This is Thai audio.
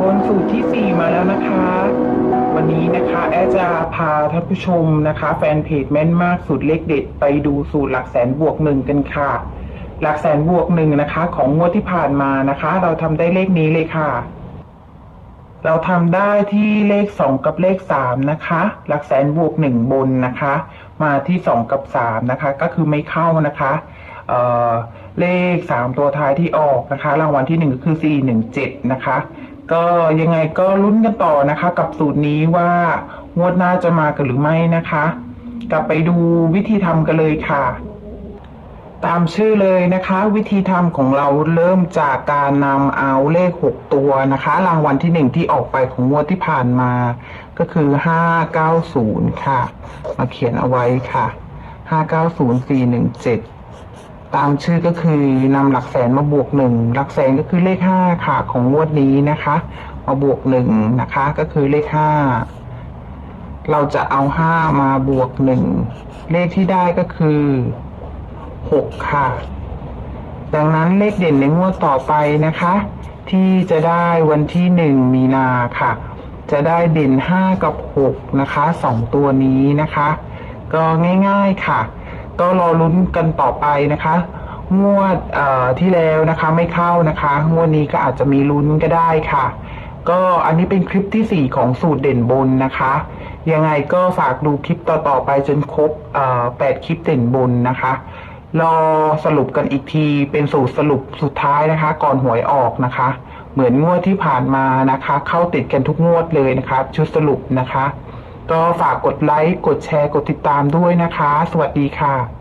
บนสูตรที่ 4 มาแล้วนะคะ วันนี้นะคะแอจะพาท่านผู้ชมนะคะ แฟนเพจแม่นมากสูตรเลขเด็ดไปดูสูตรหลักแสนบวกหนึ่งกันค่ะ หลักแสนบวกหนึ่งนะคะ ของงวดที่ผ่านมานะคะ เราทำได้เลขนี้เลยค่ะ เราทำได้ที่เลข 2 กับเลข 3 นะคะ หลักแสนบวก1บนนะคะ มาที่ 2 กับ 3 นะคะ ก็คือไม่เข้านะคะเอ่อเลข 3 ตัวท้ายที่ออกนะคะ รางวัลที่ 1 ก็คือ 417 นะคะ ก็ยังไงก็ลุ้นกันต่อนะคะ กับสูตรนี้ว่างวดหน้าจะมากันหรือไม่นะคะ กลับไปดูวิธีทำกันเลยค่ะ ตามชื่อเลยนะคะ วิธีทำของเราเริ่มจากการนำเอาเลข 6 ตัวนะคะ รางวัลที่1ที่ออกไปของงวดที่ผ่านมา ก็คือ 590 ค่ะ มาเขียนเอาไว้ค่ะ 590417 ตามชื่อก็คือนำหลักแสนมาบวก1หลักแสนก็คือเลข5ค่ะของงวดนี้นะคะ มาบวก1นะคะ ก็คือเลข5เราจะเอา5มาบวก1เลขที่ได้ก็คือหกค่ะ ดังนั้นเลขเด่นในงวดต่อไปนะคะ ที่จะได้วันที่หนึ่งมีนาค่ะ จะได้เด่นห้ากับหกนะคะสองตัวนี้นะคะ ก็ง่ายๆค่ะ ก็รอลุ้นกันต่อไปนะคะ งวดที่แล้วนะคะไม่เข้านะคะ งวดนี้ก็อาจจะมีลุ้นก็ได้ค่ะ ก็อันนี้เป็นคลิปที่ 4 ของสูตรเด่นบนนะคะ ยังไงก็ฝากดูคลิปต่อๆไปจนครบแปดคลิปเด่นบนนะคะรอสรุปกันอีกทีเป็นสูตรสรุปสุดท้ายนะคะ ก่อนหวยออกนะคะ เหมือนงวดที่ผ่านมานะคะ เข้าติดกันทุกงวดเลยนะคะ ชุดสรุปนะคะ ก็ฝากกดไลค์ กดแชร์ กดติดตามด้วยนะคะ สวัสดีค่ะ